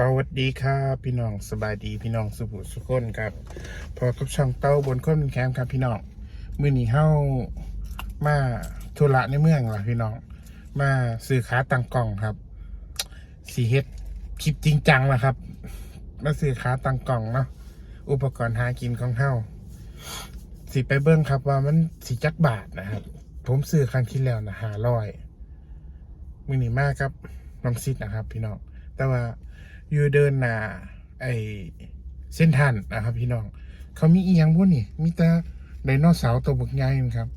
สวัสดีครับพี่น้องสบายดีพี่น้องสุบุสุคนครับพอกับช่องเต้าบนค้นแคมป์ครับพี่น้องมื่อนี้เฮ้ามาธุระในเมืองล่ะพี่น้อง มาซื้อค้าตังกล่องครับสีเฮ็ดคลิปจริงจังล่ะครับ มาซื้อค้าตังกล่องเนาะอุปกรณ์หากินของเฮ้าสิไปเบิ้งครับว่ามันสีจักบาทนะครับ ผมซื้อครั้งที่แล้วนะหาร้อยมือนี้มากครับน้ำซิดนะครับ พี่น้องแต่ว่า อยู่เดินหนาไอเส้นทันนะครับ พี่น้อง เขามีอีหยังพวกนี่มีแต่ไดโนเสาร์ตัวบึกใหญ่นะครับ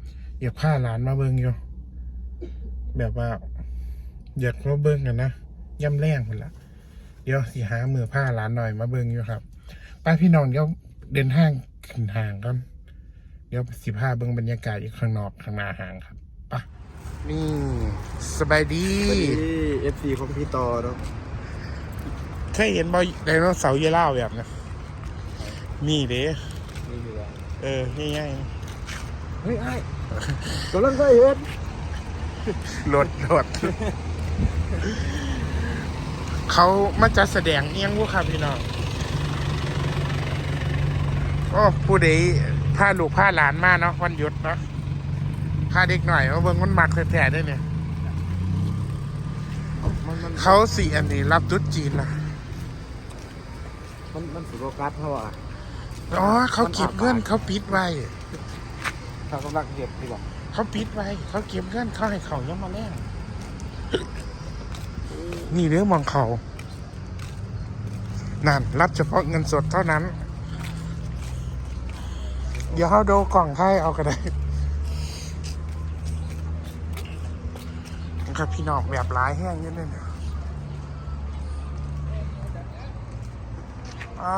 อยากพาหลานมาเบิ่งอยู่แบบว่า อยากมาเบิ่งกันนะย่ำแรงคนละเดี๋ยวสิหามือผ้าหลานหน่อยมาเบิ่งอยู่ครับป้าพี่น้องเดี๋ยวเดินห้างขึ้นห่างกันเดี๋ยวสิพาเบิ่งบรรยากาศอีกข้างนอกข้างหน้าห่างครับไป่ะนี่สบายดีสวัสดีเอฟซีของพี่ต่อเนาะเค ยเห็นบอไดโนเสาร์เยล่าแบบนะนี่เด้นี่คือว่าเออง่ายเฮ้ยไอ้กำลังเคยเห็นๆรถรถเขามาจัดแสดงเอียงพวกครับพี่น้องโอ้ผู้ใดพาลูกพาหลานมาเนาะวันหยุดเนาะพาเด็กหน่อยมาเบิ่งมันมักแท้ๆได้เนี่ย มันมันเขาสี่อันนี้รับตุ๊ดจีนล่ะ มันมันสุโรกัสเขาอะอ๋อเขาเก็บเงินเขาปิดไว้ เขากำลังเห็ดดีกว่าเขาปิดไว้ เขาเก็บเงินเขาให้เขายังมาแลกนี่เรื่องมองเขานั่นรับเฉพาะเงินสดเท่านั้น เดี๋ยวเขาดูกล่องไข่เอาก็ได้ครับพี่น้องแบบร้ายแห้งเยอะเลยเนี่ย อะ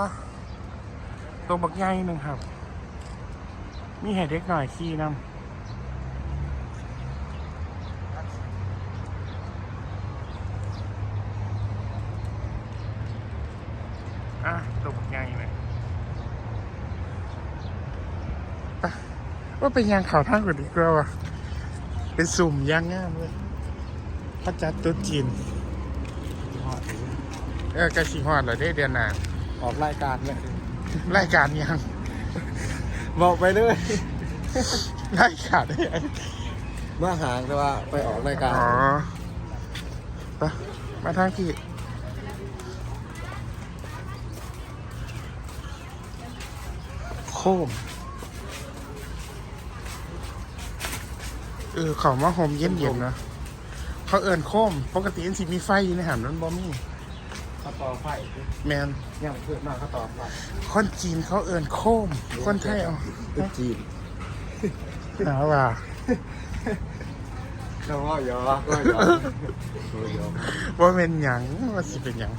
ตัวบักใหญ่หนึ่งครับ มีให้เด็กหน่อยขี่นำอะตกยังเลยไปว่าเป็นยางข่าวทางกว่าดีกว่าวะเป็นสุ่มยางง่ามเลยพระจัดตุ๊จีนเออกระชิฮอดเหรอได้เดือนหนา ออกรายการเนี่ยรายการยังบอกไปเลยรายการได้ยังเมื่อหางแต่ว่าไปออกรายการอ๋อไปมาทางที่โคมเออเขามาโฮมเย็นๆนะเขาเอินโคมปกติอันสิมีไฟอยู่ในหันนั้นบ่มีเขาต่อไฟแมนยังเพื่อนมากเขาต่อไฟคนจีนเขาเอินโคม คนไทยเอาตุ๊จีนหาว่าเขาว่าหยอกก็หยอกก็หยอกว่าเป็นหยังว่าสิเป็นหยัง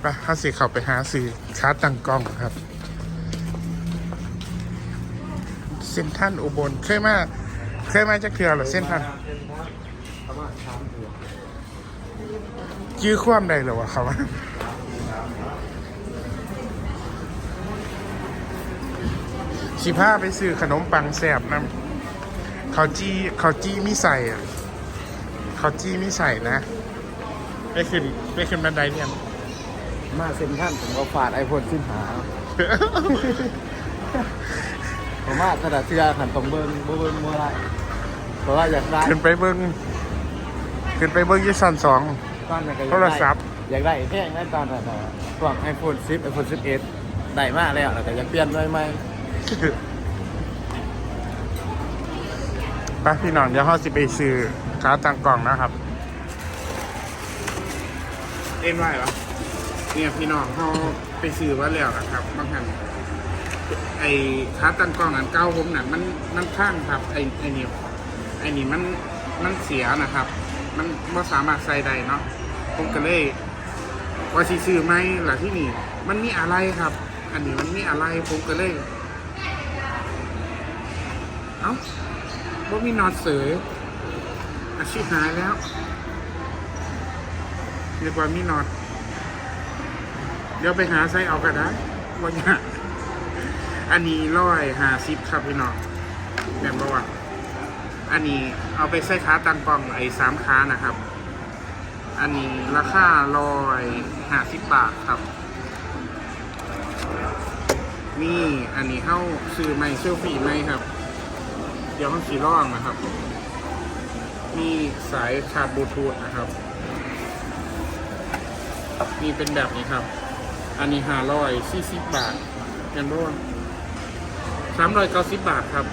ไปหาสิเขาไปหาสื่อค้าตังกล้องครับ เส้นท่านอุบลเคยมาเคยมาจากเทือเหรอเส้นท่านเป็นพระประมาณสามเดือน ยื้อความใดเหรอวะเขาว่าสิพาไปซื้อขนมปังแสบนะเขาจี้เขาจี้มีใส่อะเขาจี้มีใส่นะ ไปขึ้นไปขึ้นบันไดเนี่ย มาเซ็นท่านผมก็ฝาดไอโฟนสิ้นหา ผมว่าขนาดเชื่อขันตรงเบิ้งบ่เบิ้งมัวไรเพราะว่าอยากได้ขึ้นไปเบิ้ง ขึ้นไปเบิ้งยี่สันสอง ตอนนั้นก็อยากโทรได้ศัพท์ อยากได้แค่นั้นตอนนั้นนะพวกไอโฟน10ไอโฟน11ได้มากแล้วแล้วก็อยากเปลี่ยนด้วยไหมไปพี่น้องเดี๋ยวเขาสิไปซื้อค้าตังกล่องนะครับเอ็นไหวเหรอเนี่ยพี่น้องเขาไปซื้อว่าแล้วนะครับบางท่านไอ้ค้าตังกล่องอันเก้าผมน่ะมันมันข้างครับไอ้ไอ้นี่ไอ้นี่มันมันเสียนะครับ มันไม่สามารถใส่ได้เนาะผมก็เลยว่าสิซื้อไหมหล่ะที่นี่ มันมีอะไรครับ อันนี้มันมีอะไรผมก็เลยเอ้าบ่มีนอนเสยอาชีพหายแล้วเรียกว่ามีนอนเดี๋ยวไปหาไส้เอาก็ได้วันนี้อันนี้ร้อยหาซิปครับพี่น้องแม่นบอกว่า อันนี้เอาไปใส่ขาตังกล้องไอ้สามขานะครับ อันนี้ราคาร้อยห้าสิบบาทครับนี่อันนี้เข้าซื้อไม่เซลฟี่ไหมครับ เดี๋ยวเขาสีร่องนะครับ มีสายชาร์จบลูทูธนะครับนี่เป็นแบบนี้ครับ อันนี้ห้าร้อยสี่สิบบาทกันบ้างสามร้อยเก้าสิบบาทครับ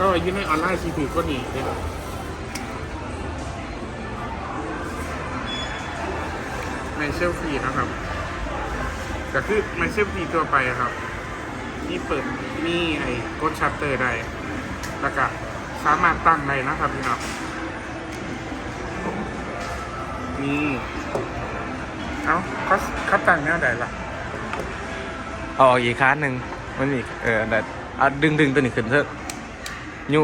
ก็ยื่ในออนไลน์ซีพีก็ดีเลยครับในเซลฟีนะครับก็คือไมเซลฟีตัวไปครับนี่เปิดนี่ไอ้กดชัตเตอร์ได้แล้วก็สามารถตั้งได้นะครับพี่น้องนี่เอ้าเขาเขาตั้งแนวใดล่ะเอาออกอีกค้านหนึ่งมันอีกเออแต่เอาดึงดึงตัวนี้ขึ้นเถอะ ยุ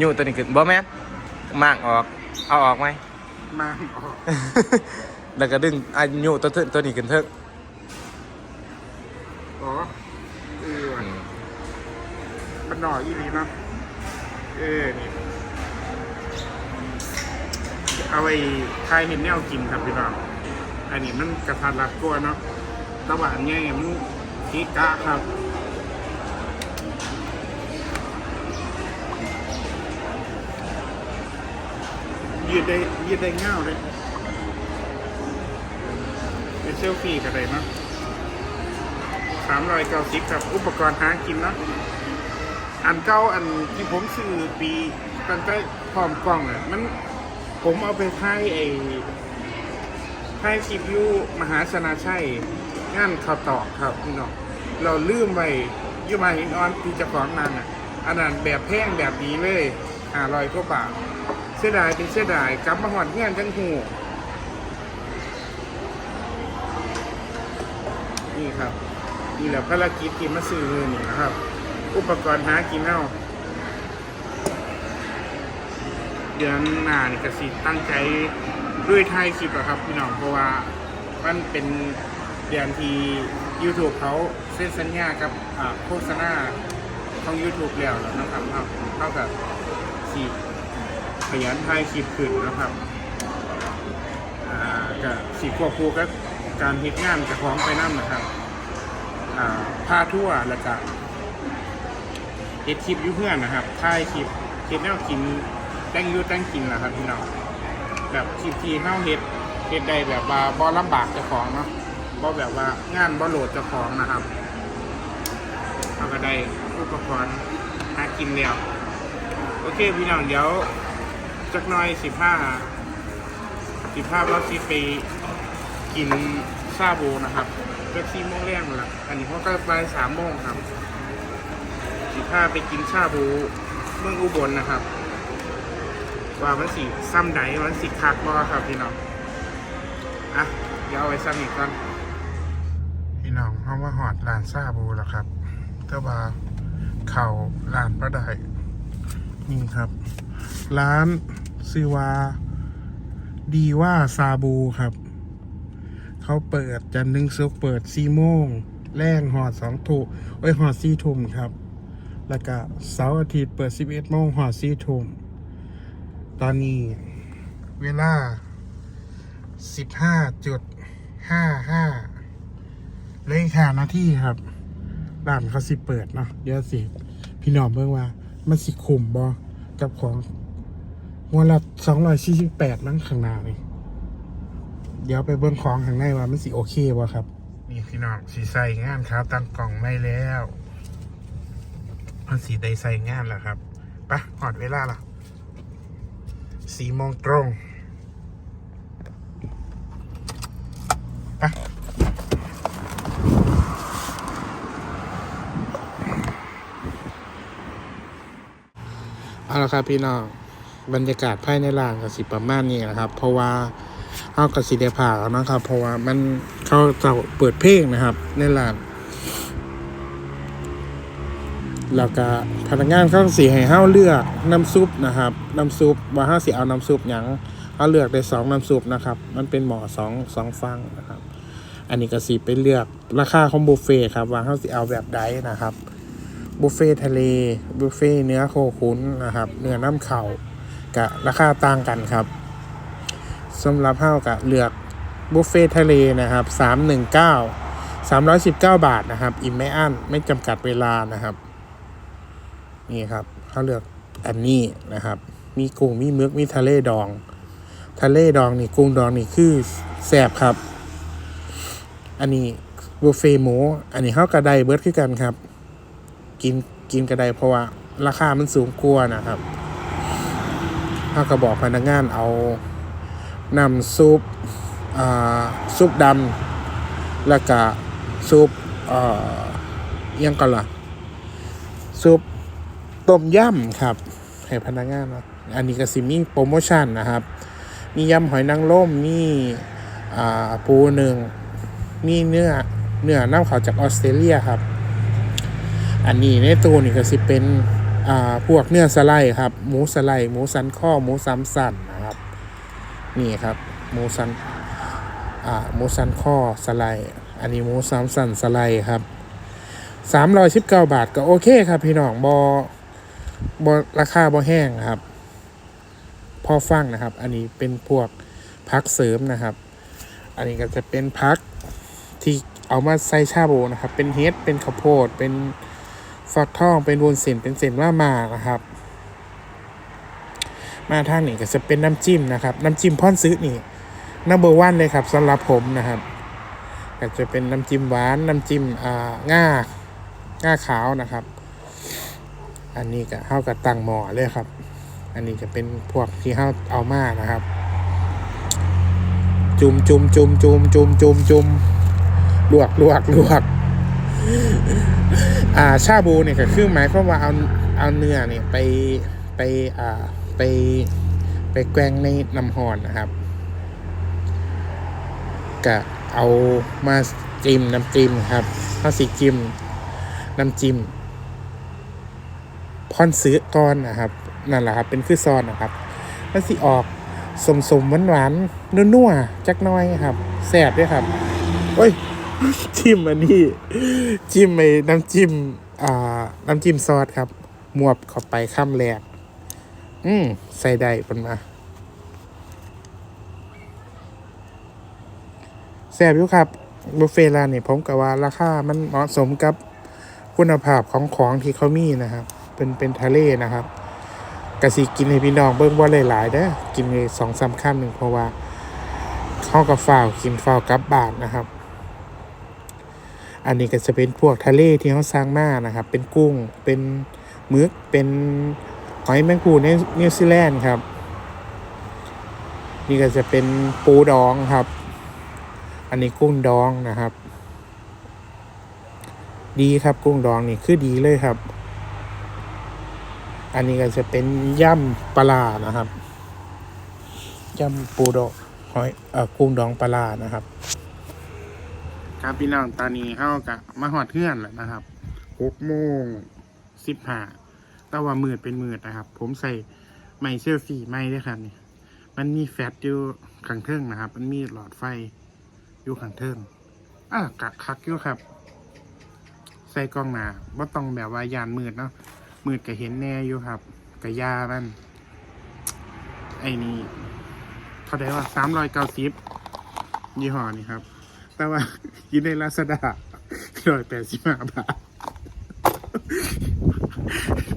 ยุตัวนี้ขึ้นบ่แม่นมากออก เอาออกไหม มาออกแล้วก็ดึงอายุตัวเถอะตัวนี้ขึ้นเถอะอ๋อเออว่ะมันหน่อยอีนีเนาะเออนี่เอาไว้ทายเห็นแนวกินครับพี่น้องอันนี้มันกระทัดรัดกลัวาเนาะแตะวันเนี่ยมันกีกะครับ ยืดได้ยืดได้เง่าเลยเป็นเซลฟี่กันเลยเนาะสามร้อยเก้าสิบครับ อุปกรณ์หากินเนาะอันเก้าอันที่ผมซื้อปีตั้งแต่พร้อมกล้องอะมันผมเอาไปถ่ายไอ้ถ่ายคลิปยูมหาชนาชัยงานข่าวตอกครับพี่น้องเราลืมไปยูมาหินออนที่จะของนางอะอันนั้นแบบแพงแบบนี้เลยห้าร้อยกว่าบาท สียดายเป็นเสียดายกลับมาหอดเงื่อนจังหูนี่ครับนี่แหละภารกิจที่มาซื้อมือนี่นะครับ อุปกรณ์หากินเอาเดือนหน้านี่กสิตั้งใจด้วยไทยคลิปอะครับพี่น้องเพราะว่ามันเป็นเดือนที่ YouTube เขาเซ็นสัญญากับโฆษณาของ YouTube แล้วนะครับเท่าเท่ากับสี่ ขยันถ่ายคลิปขึ้นนะครับอ่ากับสีควบคู่กับการเฮ็ดงานกับของไปนั่นนะครับอ่าพาทั่วแล้วก็เฮ็ดคลิปยุ่เพื่อนนะครับถ่ายคลิปเฮ็ดแนวกินแต่งยุ่แต่งกินนะครับพี่น้องแบบคลิปที่เฮาเฮ็ดเฮ็ดได้แบบว่าบ่ลำบากเจ้าของเนาะบ่แบบว่างานบ่โหลดเจ้าของนะครับเราก็ได้อุปกรณ์หากินแล้ว โอเค พี่น้องเดี๋ยว จักหน่อยสิบห้าสิบห้าเราสิไปกินซาบูนะครับก็สี่โมงแรกนั่นแหละอันนี้เขาก็ไปสามโมงครับสิบห้าไปกินชาบูเมืองอุบลนะครับ ว่ามันสีซ้ำใดมันสีคักบ่ครับพี่น้องอะเดี๋ยวเอาไว้ซ้ำอีกก่อนพี่น้องเขามาหอดร้านซาบูแล้วครับเท่าว่าเข่าร้านประไดนี่ครับ ร้าน ซื้อว่า ดีว่าซาบูครับ เขาเปิดจันทร์ถึงศุกเปิดสี่โมงแรงหอดสองทุเอ้ยหอดสี่ทุ่มครับ แล้วก็เสาร์อาทิตย์เปิดสิบเอ็ดโมงหอดสี่ทุ่มตอนนี้เวลาสิบห้าจุดห้าห้าเลยค่ะนาที่ครับร้านเขาสิเปิดเนาะเดี๋ยวสิ พี่น้องเบิ่งว่า มันสิคุมบ่กับของ หัวละสองร้อยสี่สิบแปดนั่งข้างหน้านี่ เดี๋ยวไปเบิ่งของข้างในว่ามันสิโอเคบ่ครับ นี่พี่น้องสีใส่งานครับตั้งกล่องไม่แล้วมันสีได้ใส่งานแล้วครับปะหอดเวลาละสี่โมงตรงปะเอาละครับพี่น้อง บรรยากาศภายในร้านก็สิประมาณนี้นะครับ เพราะว่าเอากสิเดผ่าแล้วนะครับ เพราะว่ามันเขาจะเปิดเพลงนะครับ ในร้านแล้วก็พนักงานเขาสีให้เฮาเลือกน้ำซุปนะครับน้ำซุปว่าเฮาสิเอาน้ำซุปหยังเฮาเลือกได้สองน้ำซุปนะครับ มันเป็นหมอสองสองฟังนะครับ อันนี้ก็สิไปเลือกราคาของบุฟเฟ่ครับว่าเฮาสิเอาแบบใดนะครับบุฟเฟ่ทะเลบุฟเฟ่เนื้อโคขุนนะครับ เนื้อน้ำเข่า กับราคาต่างกันครับสำหรับเฮากับเลือกบุฟเฟ่ทะเลนะครับสามหนึ่งเก้าสามร้อยสิบเก้าบาทนะครับ อิ่มไม่อั้นไม่จำกัดเวลานะครับ นี่ครับเขาเลือกอันนี้นะครับ มีกุ้งมีมึกมีทะเลดอง ทะเลดองนี่กุ้งดองนี่คือแสบครับ อันนี้บุฟเฟ่หมู อันนี้เขากระไดเบิร์ดคือกันครับ กินกินกระไดเพราะว่าราคามันสูงกว่านะครับ เขาก็บอกพนักงานเอานำซุปซุปดำแล้วก็ซุปเอ่ออิหยังกันล่ะซุปต้มยำครับ ให้พนักงานนะอันนี้ก็สิมีโปรโมชั่นนะครับ มียำหอยนางรมมีปูหนึ่งมีเนื้อเนื้อน้ำเขาจากออสเตรเลียครับ อันนี้ในตัวนี่ก็สิเป็น พวกเนื้อสไลด์ครับหมูสไลด์หมูสันข้อหมูสามสันนะครับนี่ครับหมูสันหมูสันข้อสไลด์อันนี้หมูสามสันสไลด์ครับสามร้อยสิบเก้าบาทก็โอเคครับ พี่น้องบอบอราคาบอแห้งครับ พอฟังนะครับ อันนี้เป็นพวกพักเสริมนะครับ อันนี้ก็จะเป็นพักที่เอามาใส่ชาบูนะครับ เป็นเฮดเป็นข้าวโพดเป็น ฟักทองเป็นวนเส้นเป็นเส้นว่ามานะครับ มาทางนี้ก็จะเป็นน้ำจิ้มนะครับ น้ำจิ้มพ่อนซื้อนี่นัมเบอร์วันเลยครับสำหรับผมนะครับ ก็จะเป็นน้ำจิ้มหวานน้ำจิ้มอ่าง่าง่าขาวนะครับ อันนี้ก็เข้ากับตังหมอเลยครับ อันนี้จะเป็นพวกที่เข้าเอามานะครับ จุ่มจุ่มจุ่มจุ่มจุ่มจุ่มจุ่มลวกลวกลวก อ่าชาบูเนี่ยก็คือหมายความว่าเอาเอาเนื้อเนี่ยไปไปอ่าไปไปแกงในน้ำหอนนะครับก็เอามาจิ้มน้ำจิ้มครับข้าวสีจิ้มน้ำจิ้มพอนซื้อก้อนนะครับนั่นแหละครับเป็นคือซอนนะครับแล้วสิออกสมสมหวานหวานๆนัวๆจักหน้อยครับแซ่บด้วยครับโอ้ย จิ้มอันนี้ จิ้มไอ้น้ำจิ้ม อ่า น้ำจิ้มซอสครับมวบเข้าไปข้ามแรก อืมใส่ได้ปนมาแซ่บอยู่ครับบุฟเฟ่ต์ร้านนี่ผมกับว่าราคามันเหมาะสมกับคุณภาพของของที่เขามีนะครับ เป็นเป็นทะเลนะครับกะสิกินให้พี่น้องเบิ่งว่าหลายๆเด้อกินในสองสามคำหนึ่งเพราะว่าเข้ากับฝ้าวกินฝ้าวกับบาทนะครับ อันนี้ก็จะเป็นพวกทะเลที่เขาสร้างมานะครับ เป็นกุ้ง เป็นหมึก เป็นหอยแมงปูในนิวซีแลนด์ครับ นี่ก็จะเป็นปูดองครับ อันนี้กุ้งดองนะครับ ดีครับกุ้งดองนี่คือดีเลยครับ อันนี้ก็จะเป็นย่ำปลาร้านะครับย่ำปูดองหอยเอ่อกุ้งดองปลาร้านะครับ ครับพี่น้องตอนนี้เข้ากับมาหอดเพื่อนแล้วนะครับหกโมงสิบห้าแต่ว่ามืดเป็นมืดนะครับ ผมใส่ไมเซลฟี่ไม้ด้วยครับนี่มันมีแฟตอยู่ข้างเทิงนะครับ มันมีหลอดไฟอยู่ข้างเทิงอะกักคักอยู่ครับ ใส่กล้องหนาว่าต้องแบบว่ายานมืดเนาะมืดก็เห็นแน่อยู่ครับกะยามัน ไอ้นี่เท่าไหร่ว่าสามร้อยเก้าสิบยี่ห้อนี่ครับ แต่ว่ากินในลาซาด้าร้อยแปดสิบห้าบาท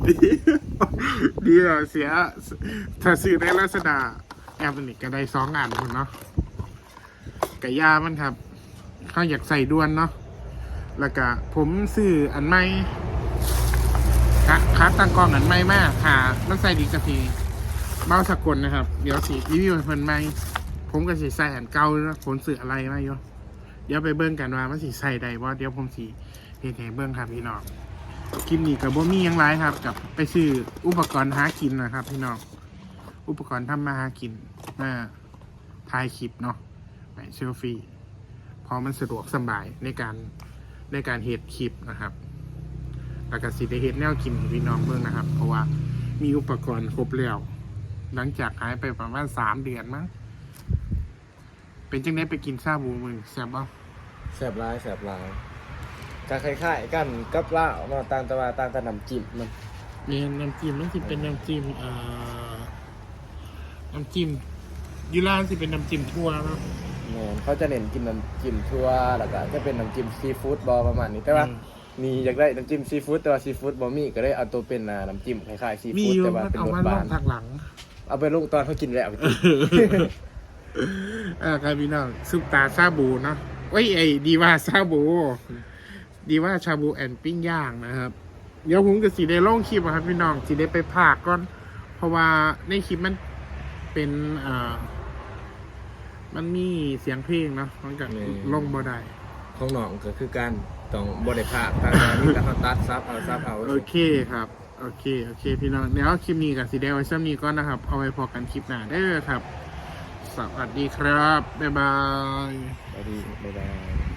ดีดีอะเสีย ถ้าซื้อในลาซาด้าแอปนี่ก็ได้สองอันคุณเนาะกะยามันครับเขาอยากใส่ด่วนเนาะแล้วก็ผมซื้ออันใหม่ครับครับตั้งกล้องอันไม่มากค่ะมันใส่ดีกะทีเบ้าสกลนะครับ เดี๋ยวสีรีวิวเพิ่นไหมผมก็สีใส่อันเก่าแล้วผมซื้ออะไรมาอยู่ เดี๋ยวไปเบิ่งกันว่ามันสีใส่ได้ว่าเดี๋ยวผมสีเฮ็ดให้เบิ่งครับพี่น้องคลิปนี้กับบ่มียังไรครับ กับไปซื้ออุปกรณ์หากินนะครับ พี่น้องอุปกรณ์ทำมาหากินมาถ่ายคลิปเนาะไปเซลฟี่เพอมันสะดวกสบายในการในการเฮ็ดคลิปนะครับแล้วก็สิได้เฮ็ดแนวกินพี่น้องเบิ่งนะครับ เพราะว่ามีอุปกรณ์ครบแล้ว หลังจากหายไปประมาณสามเดือนมั้ง เป็นจังได้ไปกินซาบูมึงแซ่บบ่แสบร้ายแสบร้ายก็คล้ายๆกันกับลาวเนาะต่างแต่ว่าต่างแต่น้ำจิ้มมันนี่น้ำจิ้มมันสิเป็นน้ำจิ้มเอ่อน้ำจิ้มยูรานสิเป็นน้ำจิ้มทั่วเนาะ แม่นเขาจะเน้นกินน้ำจิ้มทั่วแล้วก็จะเป็นน้ำจิ้มซีฟู้ดบอประมาณนี้แต่ว่าอืม มีอยากได้น้ำจิ้มซีฟู้ดแต่ว่าซีฟู้ดบอมีก็ได้เอาตัวเป็นอ่าน้ำจิ้มคล้ายๆซีมีฟู้ดอยู่แต่ว่ามันเป็นเอารสมาหลวางนทางหลัง เอาไปลงตอนเขากินแล้ว อ่าครับพี่น้องซุปตาซาบูเนาะเว้ยไอ้ดีว่าซาบู ดีว่าชาบูแอนปิ้งย่างนะครับ เดี๋ยวผมกับสีได้ลงคลิปอะครับ พี่น้องสีได้ไปพากก่อน เพราะว่าในคลิปมันเป็นอ่ามันมีเสียงเพลงเนาะมันก็นี่ลงบ่ได้ของน้องก็คือการต้องบริภาคทางการมีแต่เขาตัดซับเอาซับเอาโอเคครับโอเค โอเค พี่น้องเดี๋ยวคลิปนี้กับสีแดงไว้ซ้ำนี้ก่อนนะครับ เอาไว้พอกันคลิปหน้าเด้อครับ สวัสดีครับ บ๊ายบาย สวัสดีบ๊ายบาย